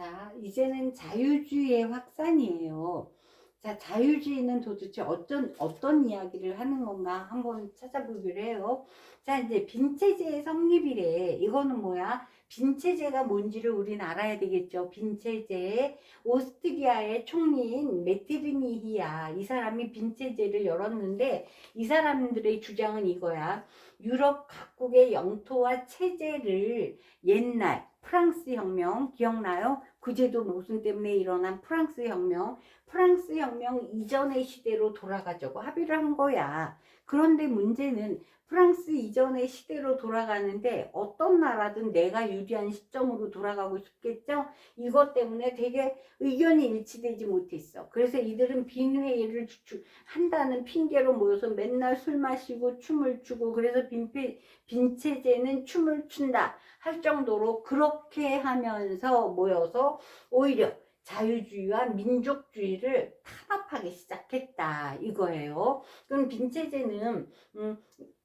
자, 이제는 자유주의의 확산이에요. 자, 자유주의는 도대체 어떤, 어떤 이야기를 하는 건가 한번 찾아보기로 해요. 자, 이제 빈체제의 성립이래. 이거는 뭐야? 빈체제가 뭔지를 우린 알아야 되겠죠. 빈체제. 오스트리아의 총리인 메트르니히야. 이 사람이 빈체제를 열었는데 이 사람들의 주장은 이거야. 유럽 각국의 영토와 체제를 옛날 프랑스 혁명 기억나요? 그 제도 모순 때문에 일어난 프랑스 혁명, 프랑스 혁명 이전의 시대로 돌아가자고 합의를 한 거야. 그런데 문제는 프랑스 이전의 시대로 돌아가는데 어떤 나라든 내가 유리한 시점으로 돌아가고 싶겠죠? 이것 때문에 되게 의견이 일치되지 못했어. 그래서 이들은 빈회의를 주- 한다는 핑계로 모여서 맨날 술 마시고 춤을 추고 그래서 빈페, 빈체제는 춤을 춘다 할 정도로 그렇게 하면서 모여서 오히려 자유주의와 민족주의를 탄압하기 시작했다 이거예요. 그럼 빈체제는 음,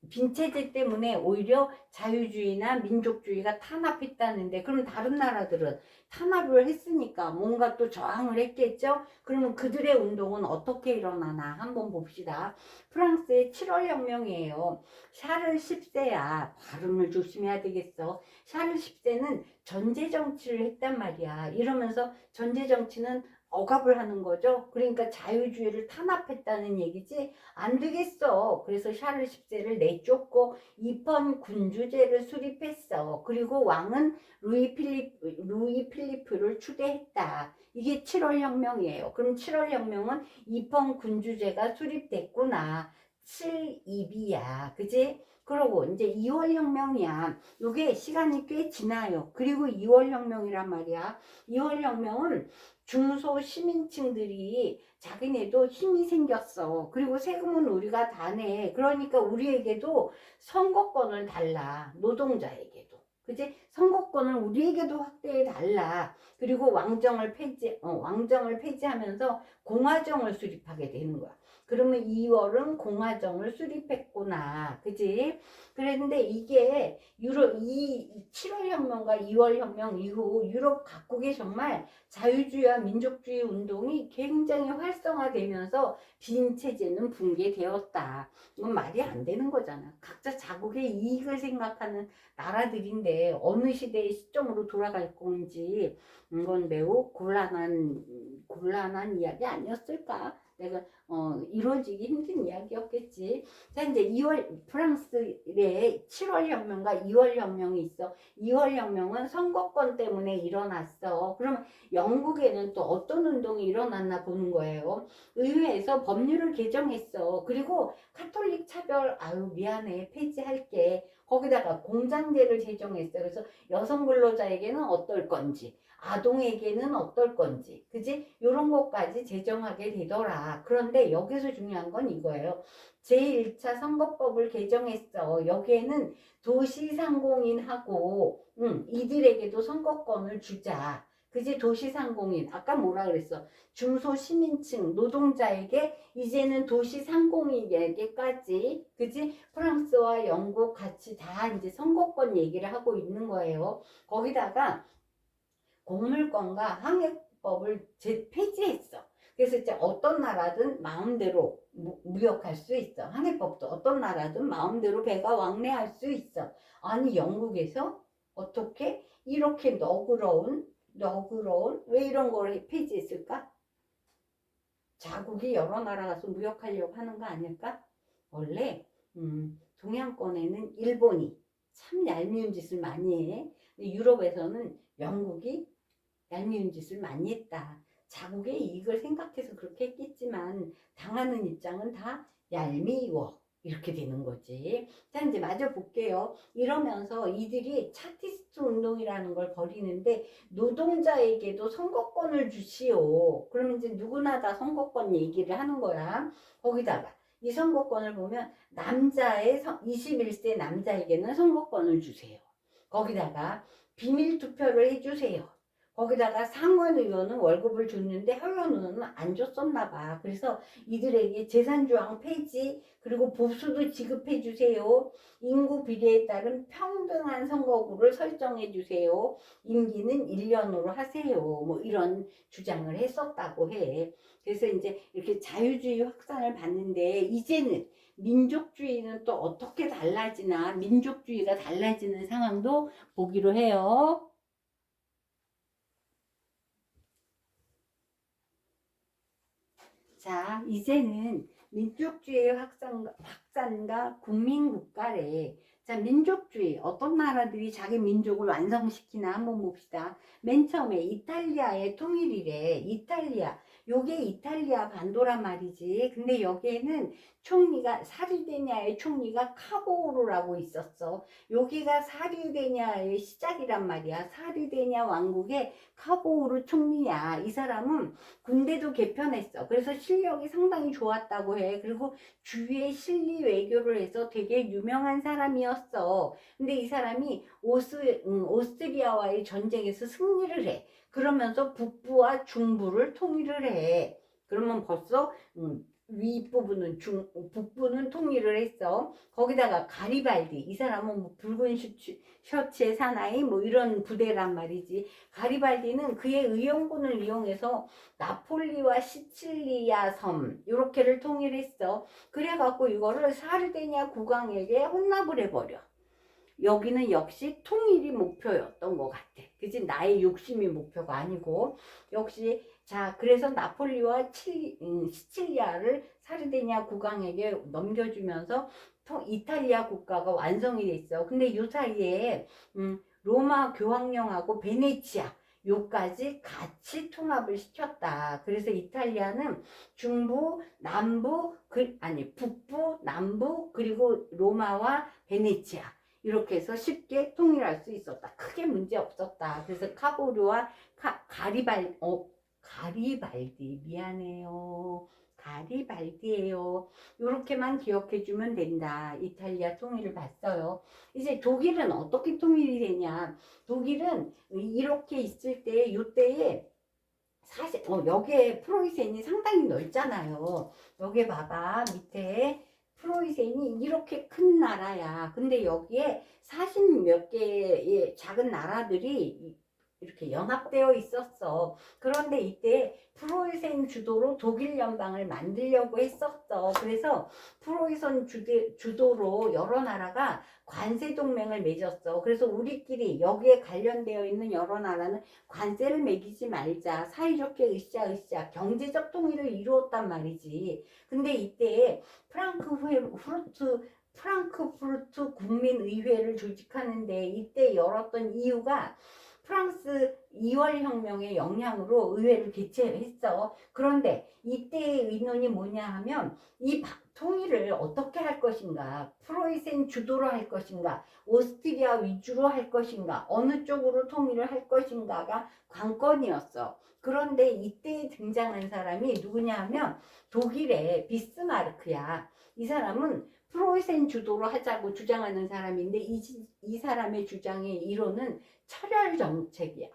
빈체제 때문에 오히려 자유주의나 민족주의가 탄압했다는데 그럼 다른 나라들은 탄압을 했으니까 뭔가 또 저항을 했겠죠? 그러면 그들의 운동은 어떻게 일어나나 한번 봅시다. 프랑스의 7월 혁명이에요. 샤를 10세야. 발음을 조심해야 되겠어. 샤를 10세는 전제 정치를 했단 말이야. 이러면서 전제 정치는 억압을 하는 거죠. 그러니까 자유주의를 탄압했다는 얘기지. 안 되겠어. 그래서 샤를 10세를 내쫓고 입헌 군주제를 수립했어. 그리고 왕은 루이 필립 루이 필리프를 추대했다. 이게 7월 혁명이에요. 그럼 7월 혁명은 입헌 군주제가 수립됐구나. 7입이야. 그지? 그러고 이제 2월 혁명이야. 요게 시간이 꽤 지나요. 그리고 2월 혁명이란 말이야. 2월 혁명은 중소 시민층들이 자기네도 힘이 생겼어. 그리고 세금은 우리가 다 내. 그러니까 우리에게도 선거권을 달라. 노동자에게도. 그지? 선거권을 우리에게도 확대해 달라. 그리고 왕정을 폐지, 어, 왕정을 폐지하면서 공화정을 수립하게 되는 거야. 그러면 2월은 공화정을 수립했구나. 그지? 그랬는데 이게 유럽, 이 7월 혁명과 2월 혁명 이후 유럽 각국에 정말 자유주의와 민족주의 운동이 굉장히 활성화되면서 빈 체제는 붕괴되었다. 이건 말이 안 되는 거잖아. 각자 자국의 이익을 생각하는 나라들인데 어느 시대의 시점으로 돌아갈 건지 이건 매우 곤란한 곤란한 이야기 아니었을까? 내가 어, 이루어지기 힘든 이야기였겠지. 자 이제 2월 프랑스의 7월 혁명과 2월 혁명이 있어. 2월 혁명은 선거권 때문에 일어났어. 그러면 영국에는 또 어떤 운동이 일어났나 보는 거예요. 의회에서 법률을 개정했어. 그리고 카톨릭 차별 아유 미안해 폐지할게. 거기다가 공장제를 제정했어. 그래서 여성 근로자에게는 어떨 건지, 아동에게는 어떨 건지, 그지? 이런 것까지 제정하게 되더라. 그런데 여기서 중요한 건 이거예요. 제1차 선거법을 개정했어. 여기에는 도시상공인하고, 음, 이들에게도 선거권을 주자. 그지? 도시상공인. 아까 뭐라 그랬어? 중소시민층, 노동자에게 이제는 도시상공인에게까지, 그지? 프랑스와 영국 같이 다 이제 선거권 얘기를 하고 있는 거예요. 거기다가 공물권과 항해법을 재 폐지했어. 그래서 이제 어떤 나라든 마음대로 무- 무역할 수 있어. 항해법도 어떤 나라든 마음대로 배가 왕래할 수 있어. 아니 영국에서 어떻게 이렇게 너그러운 너그러운 왜 이런 걸 폐지했을까? 자국이 여러 나라 가서 무역하려고 하는 거 아닐까? 원래 음, 동양권에는 일본이 참 얄미운 짓을 많이 해. 유럽에서는 영국이 얄미운 짓을 많이 했다. 자국의 이익을 생각해서 그렇게 했겠지만 당하는 입장은 다 얄미워. 이렇게 되는 거지. 자, 이제 마저 볼게요. 이러면서 이들이 차티스트 운동이라는 걸 벌이는데 노동자에게도 선거권을 주시오. 그러면 이제 누구나 다 선거권 얘기를 하는 거야. 거기다가 이 선거권을 보면 남자의 21세 남자에게는 선거권을 주세요. 거기다가 비밀 투표를 해주세요. 거기다가 상원 의원은 월급을 줬는데 하원 의원은 안 줬었나 봐. 그래서 이들에게 재산조항 폐지 그리고 보수도 지급해 주세요. 인구 비례에 따른 평등한 선거구를 설정해 주세요. 임기는 1년으로 하세요. 뭐 이런 주장을 했었다고 해. 그래서 이제 이렇게 자유주의 확산을 봤는데 이제는 민족주의는 또 어떻게 달라지나 민족주의가 달라지는 상황도 보기로 해요. 자, 이제는 민족주의 확산, 확산과 국민국가래. 자, 민족주의. 어떤 나라들이 자기 민족을 완성시키나 한번 봅시다. 맨 처음에 이탈리아의 통일이래. 이탈리아. 요게 이탈리아 반도란 말이지. 근데 여기에는 총리가 사르데냐의 총리가 카보르라고 있었어. 여기가 사르데냐의 시작이란 말이야. 사르데냐 왕국의 카보르 총리야. 이 사람은 군대도 개편했어. 그래서 실력이 상당히 좋았다고 해. 그리고 주위에 실리 외교를 해서 되게 유명한 사람이었어. 근데 이 사람이 오스, 음, 오스트리아와의 전쟁에서 승리를 해. 그러면서 북부와 중부를 통일을 해. 그러면 벌써 음, 윗부분은 중, 북부는 통일을 했어. 거기다가 가리발디. 이 사람은 뭐 붉은 셔츠, 셔츠의 사나이 뭐 이런 부대란 말이지. 가리발디는 그의 의용군을 이용해서 나폴리와 시칠리아 섬 요렇게를 통일했어. 그래 갖고 이거를 사르데냐 국왕에게 혼납을 해 버려. 여기는 역시 통일이 목표였던 것 같아. 그지? 나의 욕심이 목표가 아니고 역시 자 그래서 나폴리와 칠리, 음, 시칠리아를 사르데냐 국왕에게 넘겨주면서 통, 이탈리아 국가가 완성이 됐어. 근데 이 사이에 음, 로마 교황령하고 베네치아 요까지 같이 통합을 시켰다. 그래서 이탈리아는 중부, 남부, 그, 아니 북부, 남부 그리고 로마와 베네치아 이렇게 해서 쉽게 통일할 수 있었다. 크게 문제 없었다. 그래서 카보르와 카, 가리발, 어, 가리발디, 미안해요. 가리발디예요. 이렇게만 기억해주면 된다. 이탈리아 통일을 봤어요. 이제 독일은 어떻게 통일이 되냐? 독일은 이렇게 있을 때, 이때에 사실, 어, 여기에 프로이센이 상당히 넓잖아요. 여기 봐봐. 밑에 프로이센이 이렇게 큰 나라야. 근데 여기에 40 몇 개의 작은 나라들이 이렇게 연합되어 있었어. 그런데 이때 프로이센 주도로 독일 연방을 만들려고 했었어. 그래서 프로이센 주도로 여러 나라가 관세 동맹을 맺었어. 그래서 우리끼리 여기에 관련되어 있는 여러 나라는 관세를 매기지 말자. 사이좋게 으쌰으쌰 경제적 통일을 이루었단 말이지. 근데 이때 프랑크푸르트 프랑크푸르트 국민의회를 조직하는데 이때 열었던 이유가 프랑스 2월 혁명의 영향으로 의회를 개최했어. 그런데 이때의 의논이 뭐냐 하면 이 통일을 어떻게 할 것인가, 프로이센 주도로 할 것인가, 오스트리아 위주로 할 것인가, 어느 쪽으로 통일을 할 것인가가 관건이었어. 그런데 이때 등장한 사람이 누구냐 하면 독일의 비스마르크야. 이 사람은 프로이센 주도로 하자고 주장하는 사람인데 이, 이 사람의 주장의 이론은 철혈 정책이야.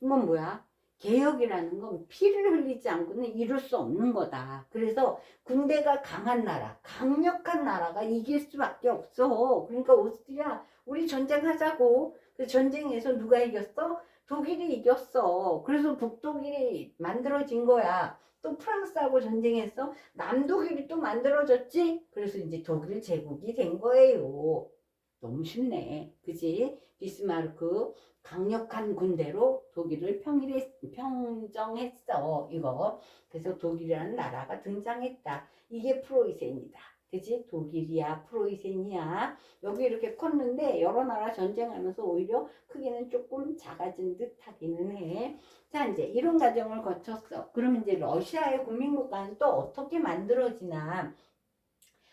이건 뭐야? 개혁이라는 건 피를 흘리지 않고는 이룰 수 없는 거다. 그래서 군대가 강한 나라, 강력한 나라가 이길 수밖에 없어. 그러니까 오스트리아 우리 전쟁하자고. 그 전쟁에서 누가 이겼어? 독일이 이겼어. 그래서 북독일이 만들어진 거야. 또 프랑스하고 전쟁했어. 남독일이 또 만들어졌지. 그래서 이제 독일 제국이 된 거예요. 너무 쉽네. 그지? 비스마르크 강력한 군대로 독일을 평일에, 평정했어. 이거. 그래서 독일이라는 나라가 등장했다. 이게 프로이센이다. 그지? 독일이야, 프로이센이야. 여기 이렇게 컸는데 여러 나라 전쟁하면서 오히려 크기는 조금 작아진 듯 하기는 해. 자, 이제 이런 과정을 거쳤어. 그러면 이제 러시아의 국민국가는 또 어떻게 만들어지나?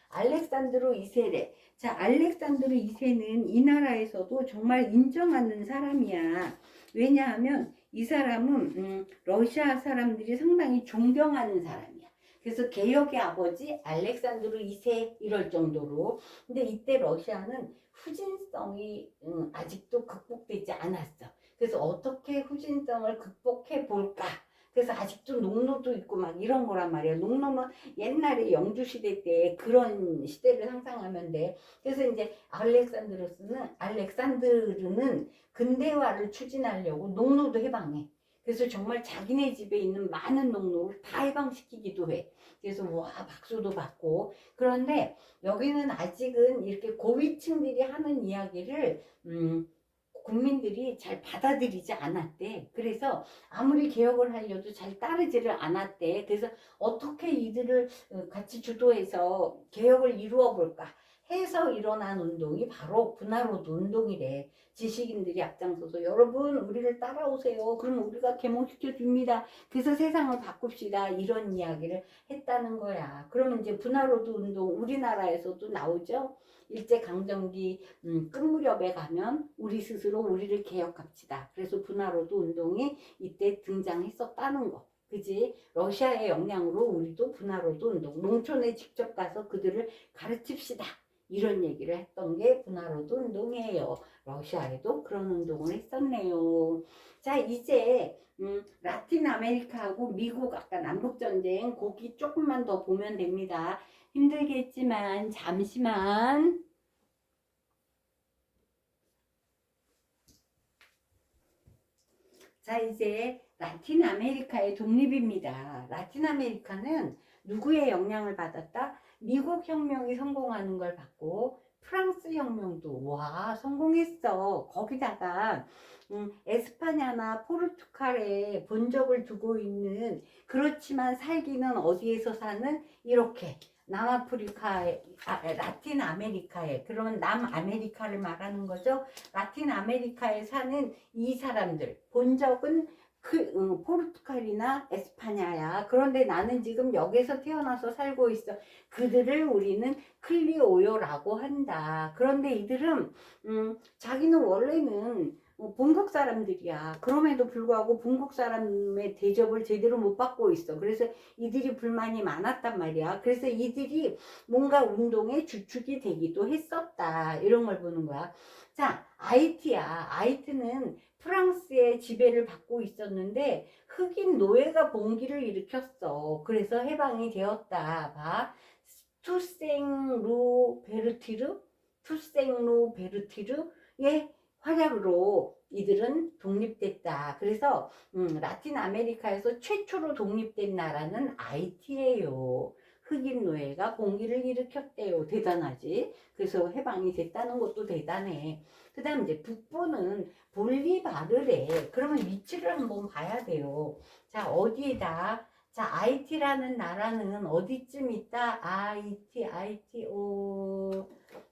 알렉산드로 2세래. 자, 알렉산드로 2세는 이 나라에서도 정말 인정하는 사람이야. 왜냐하면 이 사람은 음, 러시아 사람들이 상당히 존경하는 사람이야. 그래서 개혁의 아버지 알렉산드로 2세 이럴 정도로. 근데 이때 러시아는 후진성이 음, 아직도 극복되지 않았어. 그래서 어떻게 어떻게 후진성을 극복해 볼까? 그래서 아직도 농노도 있고 막 이런 거란 말이에요. 농노는 옛날에 영주 시대 때 그런 시대를 상상하면 돼. 그래서 이제 알렉산드로스는 알렉산드르는 근대화를 추진하려고 농노도 해방해. 그래서 정말 자기네 집에 있는 많은 농노를 다 해방시키기도 해. 그래서 와 박수도 받고 그런데 여기는 아직은 이렇게 고위층들이 하는 이야기를 음, 국민들이 잘 받아들이지 않았대. 그래서 아무리 개혁을 하려도 잘 따르지를 않았대. 그래서 어떻게 이들을 어, 같이 주도해서 개혁을 이루어 볼까 해서 일어난 운동이 바로 분화로드 운동이래. 지식인들이 앞장서서 여러분 우리를 따라오세요. 그럼 우리가 개몽시켜 줍니다. 그래서 세상을 바꿉시다. 이런 이야기를 했다는 거야. 그러면 이제 분화로드 운동 우리나라에서도 나오죠. 일제 강점기 음, 끝 무렵에 가면 우리 스스로 우리를 개혁합시다. 그래서 분화로드 운동이 이때 등장했었다는 거. 그지? 러시아의 영향으로 우리도 분화로드 운동, 농촌에 직접 가서 그들을 가르칩시다. 이런 얘기를 했던 게 분화로드 운동이에요. 러시아에도 그런 운동을 했었네요. 자, 이제 음, 라틴 아메리카하고 미국 아까 남북 전쟁 거기 조금만 더 보면 됩니다. 힘들겠지만 잠시만. 자, 이제 라틴 아메리카의 독립입니다. 라틴 아메리카는 누구의 영향을 받았다? 미국 혁명이 성공하는 걸 받고 프랑스 혁명도 와 성공했어. 거기다가 음, 에스파냐나 포르투갈에 본적을 두고 있는 그렇지만 살기는 어디에서 사는 이렇게 남아프리카에 아, 라틴 아메리카에 그러면 남아메리카를 말하는 거죠. 라틴 아메리카에 사는 이 사람들 본적은 그 음, 포르투갈이나 에스파냐야. 그런데 나는 지금 여기서 태어나서 살고 있어. 그들을 우리는 클리오요라고 한다. 그런데 이들은 음, 자기는 원래는 뭐 본국 사람들이야. 그럼에도 불구하고 본국 사람의 대접을 제대로 못 받고 있어. 그래서 이들이 불만이 많았단 말이야. 그래서 이들이 뭔가 운동의 주축이 되기도 했었다. 이런 걸 보는 거야. 자, 아이티야. 아이티는 프랑스의 지배를 받고 있었는데 흑인 노예가 봉기를 일으켰어. 그래서 해방이 되었다. 봐. 투생루 베르티르? 투생루 베르티르의 활약으로 이들은 독립됐다. 그래서 음, 라틴 아메리카에서 최초로 독립된 나라는 아이티예요. 흑인 노예가 봉기를 일으켰대요. 대단하지? 그래서 해방이 됐다는 것도 대단해. 그 다음 이제 북부는 볼리바르래. 그러면 위치를 한번 봐야 돼요. 자, 어디에다? 자, 아이티라는 나라는 어디쯤 있다? 아이티, 아이티, 오.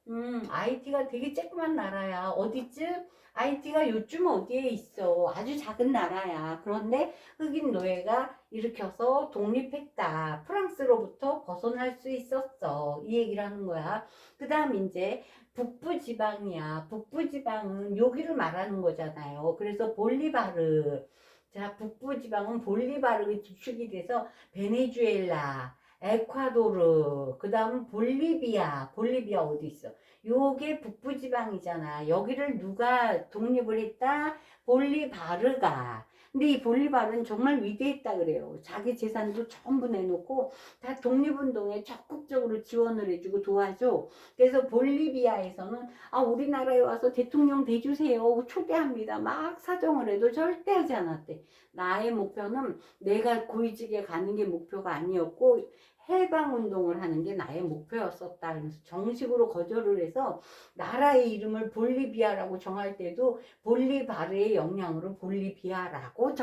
음, 아이티가 되게 쬐끄만 나라야. 어디쯤? 아이티가 요즘 어디에 있어? 아주 작은 나라야. 그런데 흑인 노예가 일으켜서 독립했다. 프랑스로부터 벗어날 수 있었어. 이 얘기를 하는 거야. 그 다음 이제 북부 지방이야. 북부 지방은 여기를 말하는 거잖아요. 그래서 볼리바르. 자, 북부 지방은 볼리바르가 주축이 돼서 베네수엘라, 에콰도르, 그 다음 볼리비아. 볼리비아 어디 있어? 요게 북부 지방이잖아. 여기를 누가 독립을 했다? 볼리바르가. 근데 이 볼리바르는 정말 위대했다 그래요. 자기 재산도 전부 내놓고 다 독립운동에 적극적으로 지원을 해주고 도와줘. 그래서 볼리비아에서는 아 우리나라에 와서 대통령 돼주세요. 초대합니다. 막 사정을 해도 절대 하지 않았대. 나의 목표는 내가 고위직에 가는 게 목표가 아니었고 해방 운동을 하는 게 나의 목표였었다. 그래서 정식으로 거절을 해서 나라의 이름을 볼리비아라고 정할 때도 볼리바르의 영향으로 볼리비아라고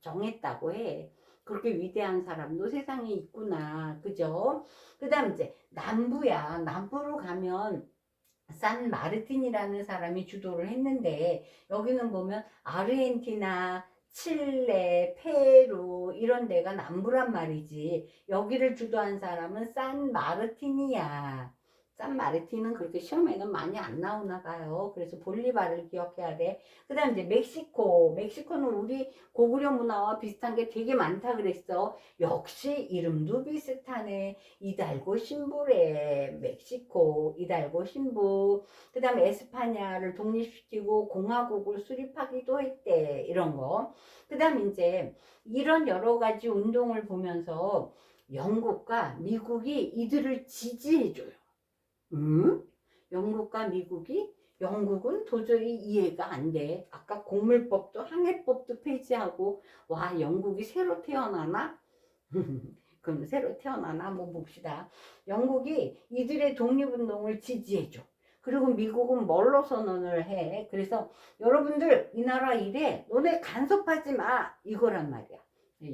정했다고 해. 그렇게 위대한 사람도 세상에 있구나. 그죠? 그 다음 이제 남부야. 남부로 가면 산 마르틴이라는 사람이 주도를 했는데 여기는 보면 아르헨티나, 칠레, 페루 이런 데가 남부란 말이지. 여기를 주도한 사람은 산 마르틴이야. 산 마르틴은 그렇게 시험에는 많이 안 나오나 봐요. 그래서 볼리바를 기억해야 돼. 그 다음 이제 멕시코. 멕시코는 우리 고구려 문화와 비슷한 게 되게 많다 그랬어. 역시 이름도 비슷하네. 이달고 신부래. 멕시코. 이달고 신부. 그 다음에 에스파냐를 독립시키고 공화국을 수립하기도 했대. 이런 거. 그 다음 이제 이런 여러 가지 운동을 보면서 영국과 미국이 이들을 지지해줘요. 음? 영국과 미국이 영국은 도저히 이해가 안 돼. 아까 공물법도 항해법도 폐지하고 와 영국이 새로 태어나나? 그럼 새로 태어나나 한번 봅시다. 영국이 이들의 독립운동을 지지해줘. 그리고 미국은 뭘로 선언을 해. 그래서 여러분들 이 나라 일에 너네 간섭하지 마 이거란 말이야.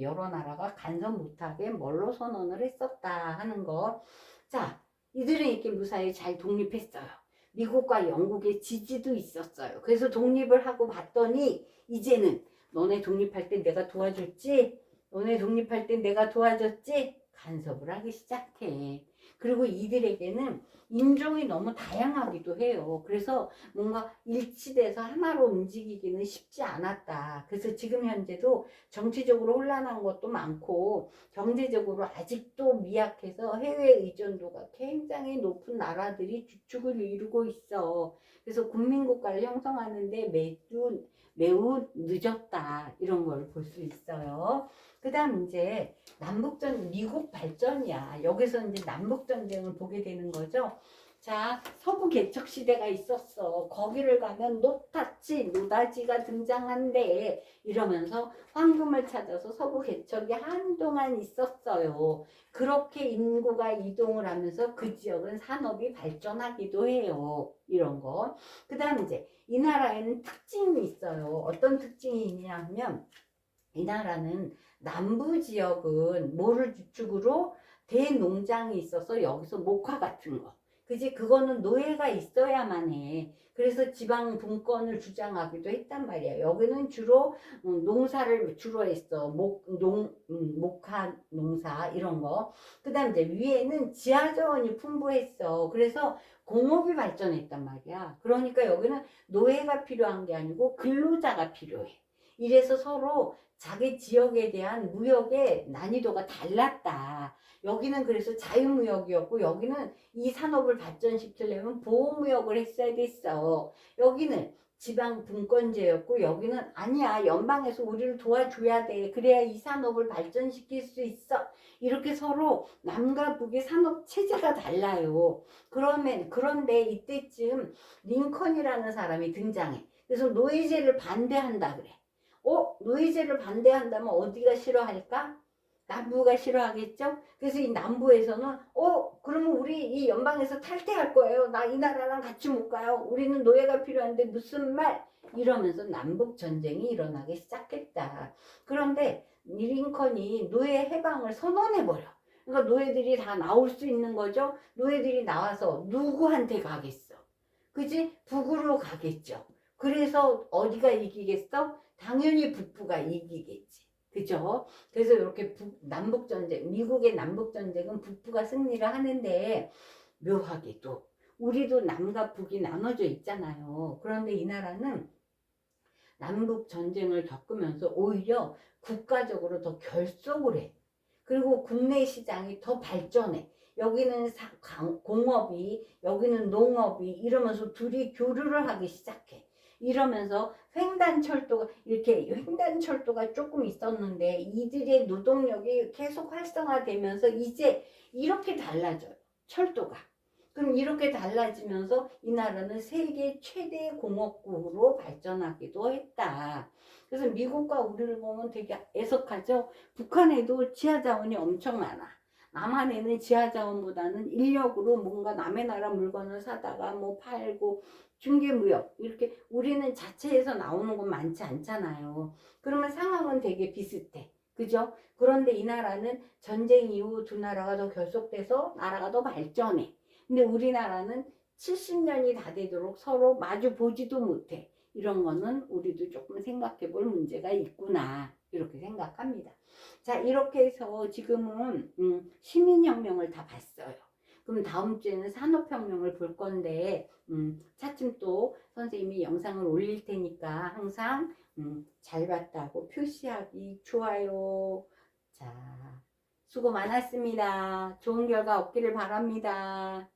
여러 나라가 간섭 못하게 뭘로 선언을 했었다 하는 거. 자, 이들은 이렇게 무사히 잘 독립했어요. 미국과 영국의 지지도 있었어요. 그래서 독립을 하고 봤더니 이제는 너네 독립할 때 내가 도와줬지? 너네 독립할 때 내가 도와줬지? 간섭을 하기 시작해. 그리고 이들에게는 인종이 너무 다양하기도 해요. 그래서 뭔가 일치돼서 하나로 움직이기는 쉽지 않았다. 그래서 지금 현재도 정치적으로 혼란한 것도 많고 경제적으로 아직도 미약해서 해외 의존도가 굉장히 높은 나라들이 주축을 이루고 있어. 그래서 국민국가를 형성하는데 매우 매우 늦었다 이런 걸 볼 수 있어요. 그다음 이제 남북전 미국 발전이야. 여기서 이제 남북 전쟁을 보게 되는 거죠. 자, 서부 개척 시대가 있었어. 거기를 가면 노타치, 노다지가 등장한대. 이러면서 황금을 찾아서 서부 개척이 한동안 있었어요. 그렇게 인구가 이동을 하면서 그 지역은 산업이 발전하기도 해요. 이런 거. 그 다음 이제 이 나라에는 특징이 있어요. 어떤 특징이 있냐면 이 나라는 남부 지역은 뭐를 주축으로 대농장이 있어서 여기서 목화 같은 거. 그지? 그거는 노예가 있어야만 해. 그래서 지방 분권을 주장하기도 했단 말이야. 여기는 주로 음, 농사를 주로 했어. 목, 농, 음, 목화 농사 이런 거. 그 다음 이제 위에는 지하자원이 풍부했어. 그래서 공업이 발전했단 말이야. 그러니까 여기는 노예가 필요한 게 아니고 근로자가 필요해. 이래서 서로 자기 지역에 대한 무역의 난이도가 달랐다. 여기는 그래서 자유무역이었고 여기는 이 산업을 발전시키려면 보호무역을 했어야 됐어. 여기는 지방 분권제였고 여기는 아니야 연방에서 우리를 도와줘야 돼. 그래야 이 산업을 발전시킬 수 있어. 이렇게 서로 남과 북의 산업 체제가 달라요. 그러면 그런데 이때쯤 링컨이라는 사람이 등장해. 그래서 노예제를 반대한다 그래. 어? 노예제를 반대한다면 어디가 싫어할까? 남부가 싫어하겠죠? 그래서 이 남부에서는 어? 그러면 우리 이 연방에서 탈퇴할 거예요. 나 이 나라랑 같이 못 가요. 우리는 노예가 필요한데 무슨 말? 이러면서 남북 전쟁이 일어나기 시작했다. 그런데 이 링컨이 노예 해방을 선언해 버려. 그러니까 노예들이 다 나올 수 있는 거죠. 노예들이 나와서 누구한테 가겠어? 그지? 북으로 가겠죠. 그래서 어디가 이기겠어? 당연히 북부가 이기겠지. 그죠? 그래서 이렇게 북, 남북 전쟁, 미국의 남북 전쟁은 북부가 승리를 하는데 묘하게도 우리도 남과 북이 나눠져 있잖아요. 그런데 이 나라는 남북 전쟁을 겪으면서 오히려 국가적으로 더 결속을 해. 그리고 국내 시장이 더 발전해. 여기는 공업이, 여기는 농업이 이러면서 둘이 교류를 하기 시작해. 이러면서 횡단철도가 이렇게 횡단철도가 조금 있었는데 이들의 노동력이 계속 활성화되면서 이제 이렇게 달라져요. 철도가. 그럼 이렇게 달라지면서 이 나라는 세계 최대 공업국으로 발전하기도 했다. 그래서 미국과 우리를 보면 되게 애석하죠. 북한에도 지하 자원이 엄청 많아. 남한에는 지하 자원보다는 인력으로 뭔가 남의 나라 물건을 사다가 뭐 팔고 중개무역 이렇게 우리는 자체에서 나오는 건 많지 않잖아요. 그러면 상황은 되게 비슷해. 그죠? 그런데 이 나라는 전쟁 이후 두 나라가 더 결속돼서 나라가 더 발전해. 근데 우리나라는 70년이 다 되도록 서로 마주 보지도 못해. 이런 거는 우리도 조금 생각해 볼 문제가 있구나. 이렇게 생각합니다. 자, 이렇게 해서 지금은 음, 시민혁명을 다 봤어요. 그럼 다음 주에는 산업혁명을 볼 건데, 음, 차츰 또 선생님이 영상을 올릴 테니까 항상 음, 잘 봤다고 표시하기 좋아요. 자, 수고 많았습니다. 좋은 결과 얻기를 바랍니다.